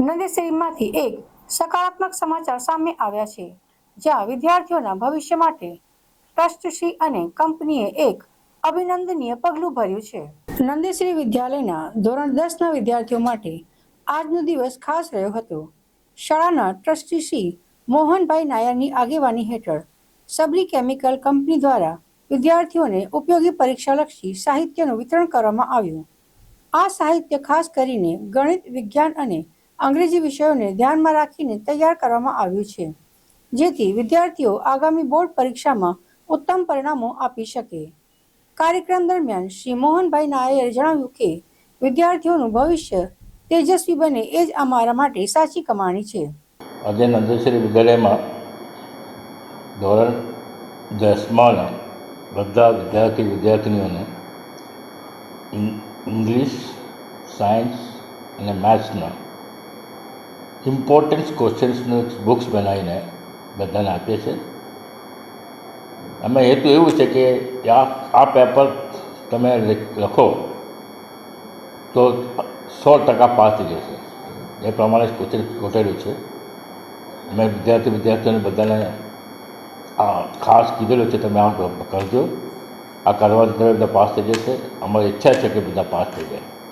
નંદેસરીમાંથી એક સકારાત્મક સમાચાર સામે આવ્યા છે, જ્યાં વિદ્યાર્થીઓના ભવિષ્ય માટે ટ્રસ્ટશ્રી અને કંપનીએ એક અભિનંદનીય પગલું ભર્યું છે. નંદેશ્રી વિદ્યાલયના ધોરણ દસના વિદ્યાર્થીઓ માટે આજનો દિવસ ખાસ રહ્યો હતો. શાળાના ટ્રસ્ટી શ્રી મોહનભાઈ નાયરની આગેવાની હેઠળ સબરી કેમિકલ કંપની દ્વારા વિદ્યાર્થીઓને ઉપયોગી પરીક્ષાલક્ષી સાહિત્યનું વિતરણ કરવામાં આવ્યું. આ સાહિત્ય ખાસ કરીને ગણિત, વિજ્ઞાન અને અંગ્રેજી વિષયોને ધ્યાનમાં રાખીને તૈયાર કરવામાં આવ્યું છે, જેથી વિદ્યાર્થીઓ આગામી બોર્ડ પરીક્ષામાં ઉત્તમ પરિણામો આપી શકે. કાર્યક્રમ દરમિયાન શ્રી મોહનભાઈ નાયરે જણાવ્યું કે, વિદ્યાર્થીઓનું ભવિષ્ય તેજસ્વી બને એ જ અમારા માટે સાચી કમાણી છે. આજે નંદેશ્વરી વિદ્યાલયમાં ધોરણ દસમાના બધા વિદ્યાર્થી વિદ્યાર્થીનીઓને ઇંગ્લિશ, સાયન્સ અને મેથ્સના ઇમ્પોર્ટન્સ ક્વેશ્ચન્સનું બુક્સ બનાવીને બધાને આપીએ છીએ. એમાં હેતુ એવું છે કે આ આ પેપર તમે લખો તો સો ટકા પાસ થઈ જશે. એ પ્રમાણે ક્વેશ્ચન ગોઠવેલું છે. મેં વિદ્યાર્થી વિદ્યાર્થીઓને બધાને આ ખાસ કીધેલું છે, તમે આમ કરજો. આ કરવાથી તમે બધા પાસ થઈ જશે. અમારી ઈચ્છા છે કે બધા પાસ થઈ જાય.